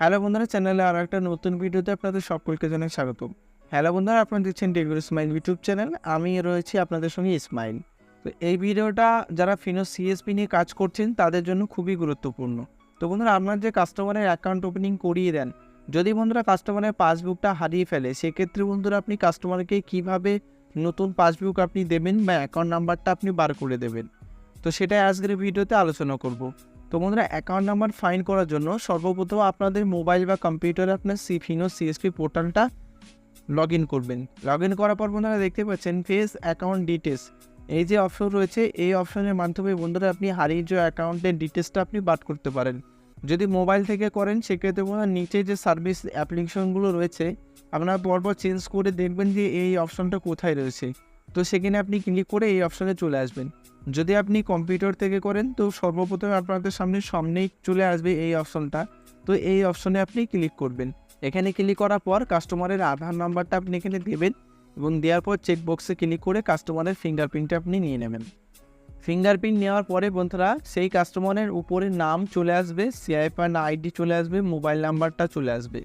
Hello বন্ধুরা, চ্যানেলে আরও একটা নতুন ভিডিওতে আপনাদের সকলকে জানাই স্বাগতম। হ্যালো বন্ধুরা, আপনারা দেখছেন ডেগুর ইসমাইল ইউটিউব চ্যানেল আমি রয়েছি আপনাদের সঙ্গে ইসমাইল তো এই ভিডিওটা যারা ফিনো সিএসপি নিয়ে কাজ করছেন, তাদের জন্য খুবই গুরুত্বপূর্ণ। তো বন্ধুরা, আপনার যে কাস্টমারের অ্যাকাউন্ট ওপেনিং করিয়ে দেন, যদি বন্ধুরা কাস্টমারের পাসবুকটা হারিয়ে ফেলে, সেক্ষেত্রে বন্ধুরা আপনি কাস্টমারকে কীভাবে নতুন পাসবুক আপনি দেবেন বা অ্যাকাউন্ট নাম্বারটা আপনি বার করে দেবেন? তো সেটাই আজকের ভিডিওতে আলোচনা করব। তো বন্ধুরা অ্যাকাউন্ট নাম্বার ফাইন করার জন্য সর্বপ্রথম আপনাদের মোবাইল বা কম্পিউটারে আপনার সি ফিনো সিএসপি পোর্টালটা লগ ইন করবেন। লগ ইন করার পর বন্ধুরা দেখতে পাচ্ছেন ফেস অ্যাকাউন্ট ডিটেলস এই যে অপশন রয়েছে, এই অপশনের মাধ্যমে বন্ধুরা আপনি হারিয়ে যাওয়া অ্যাকাউন্টের ডিটেলসটা আপনি বাদ করতে পারেন। যদি মোবাইল থেকে করেন, সেক্ষেত্রে বন্ধুরা নিচে যে সার্ভিস অ্যাপ্লিকেশনগুলো রয়েছে, আপনারা পরপর চেঞ্জ করে দেখবেন যে এই অপশনটা কোথায় রয়েছে। তো সেখানে আপনি ক্লিক করে এই অপশানে চলে আসবেন। যদি আপনি কম্পিউটার থেকে করেন, তো সর্বপ্রথমে আপনাদের সামনে সামনেই চলে আসবে এই অপশনটা তো এই অপশনে আপনি ক্লিক করবেন। এখানে ক্লিক করার পর কাস্টমারের আধার নাম্বারটা আপনি এখানে দেবেন এবং দেওয়ার পর চেক বক্সে ক্লিক করে কাস্টমারের ফিঙ্গারপ্রিন্টটা আপনি নিয়ে নেবেন। ফিঙ্গারপ্রিন্ট নেওয়ার পরে বন্ধুরা, সেই কাস্টমারের উপরে নাম চলে আসবে সিআইপান আইডি চলে আসবে মোবাইল নাম্বারটা চলে আসবে।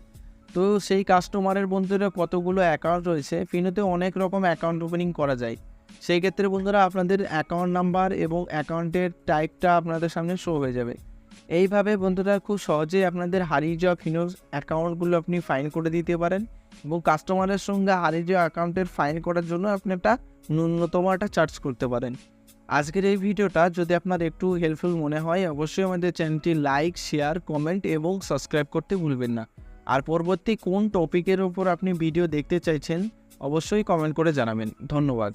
তো সেই কাস্টমারের বন্ধুরা কতগুলো অ্যাকাউন্ট রয়েছে? ফিনোতে অনেক রকম অ্যাকাউন্ট ওপেনিং করা যায়। সেই ক্ষেত্রে বন্ধুরা আপনাদের অ্যাকাউন্ট নাম্বার এবং অ্যাকাউন্টের টাইপটা আপনাদের সামনে শো হয়ে যাবে। এইভাবে বন্ধুরা খুব সহজেই আপনাদের হারিয়ে যাওয়া ফিনোর অ্যাকাউন্টগুলো আপনি ফাইন করে দিতে পারেন এবং কাস্টমারের সঙ্গে হারিয়ে যাওয়া অ্যাকাউন্টের ফাইন করার জন্য আপনি একটা ন্যূনতম একটা চার্জ করতে পারেন। আজকের এই ভিডিওটা যদি আপনার একটু হেল্পফুল মনে হয়, অবশ্যই আমাদের চ্যানেলটি লাইক শেয়ার কমেন্ট এবং সাবস্ক্রাইব করতে ভুলবেন না। আর পরবর্তী কোন টপিকের উপর আপনি ভিডিও দেখতে চাইছেন অবশ্যই কমেন্ট করে জানাবেন। ধন্যবাদ।